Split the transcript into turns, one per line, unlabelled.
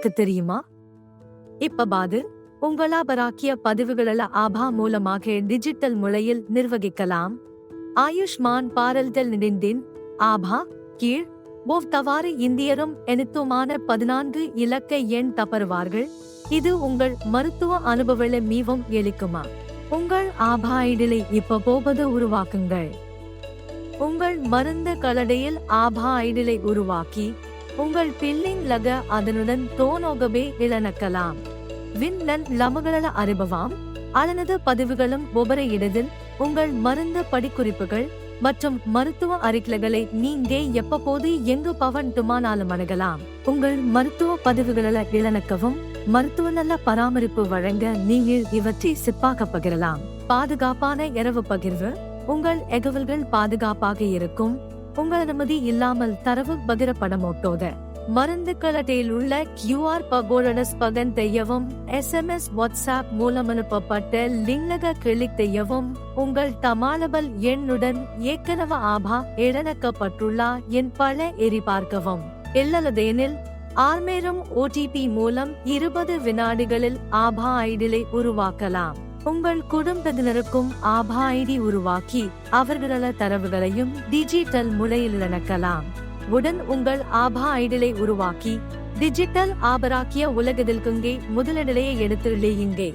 உங்களுக்கு தெரியுமா? இப்ப பாது உங்களாபராக்கிய பதிவுகள ஆபா மூலமாக டிஜிட்டல் முறையில் நிர்வகிக்கலாம். ஆயுஷ்மான் பாரல்தல் நிடிந்தின் ஆபா கீழ் ஒவ்வொரு இந்தியரும் எனத்துமான பதினான்கு இலக்க எண் தப்பருவார்கள் இது உங்கள் மருத்துவ அனுபவங்களை மீவும் எளிக்குமா? உங்கள் ஆபா ஐடிலை இப்ப போவது உருவாக்குங்கள். உங்கள் மருந்த கலடையில் ஆபா ஐடிலை உருவாக்கி உங்கள் பில்லிங் லக அதனுடன் தோனோகவே இழனக்கலாம் விண்ணன் லமகள அறிபவாம். அதனது பதிவுகளும் ஒவ்வொரு இடத்தில் உங்கள் மருந்த படிக்குறிப்புகள் மற்றும் மருத்துவ அறிக்கைகளை நீங்கே எப்பப்போது எங்கு பவன் துமானாலும் அணுகலாம். உங்கள் மருத்துவ பதிவுகளில் இழனக்கவும் மருத்துவ நல்ல பராமரிப்பு வழங்க நீங்கள் இவற்றை சிப்பாக பகிரலாம். பாதுகாப்பான இரவு பகிர்வு. உங்கள் எகவல்கள் பாதுகாப்பாக இருக்கும். உங்கள் அனுமதி இல்லாமல் தரவு பகிரப்பட மாட்டோத மருந்து கலட்டையில் உள்ள கியூஆர் பகோடஸ் பகன் தெய்யவும் எஸ்எம்எஸ் வாட்ஸ்அப் மூலம் அனுப்பப்பட்ட லிங்கக கிளிக் தெய்யவும் உங்கள் தமாலபல் எண்ணுடன் ஏற்கனவே ஆபா இழனக்கப்பட்டுள்ளா என் பல எரி பார்க்கவும் இல்லலதேனில் ஆர்மேரும் ஓடிபி மூலம் இருபது வினாடிகளில் ஆபா ஐடிலை உருவாக்கலாம். உங்கள் குடும்பத்தினருக்கும் ஆபா ஐடி உருவாக்கி அவர்கள தரவுகளையும் டிஜிட்டல் முறையில் இணக்கலாம். உடன் உங்கள் ஆபா ஐடிலை உருவாக்கி டிஜிட்டல் ஆபராக்கிய உலகத்திற்குங்கே முதலிடையே எடுத்துள்ளே இங்கே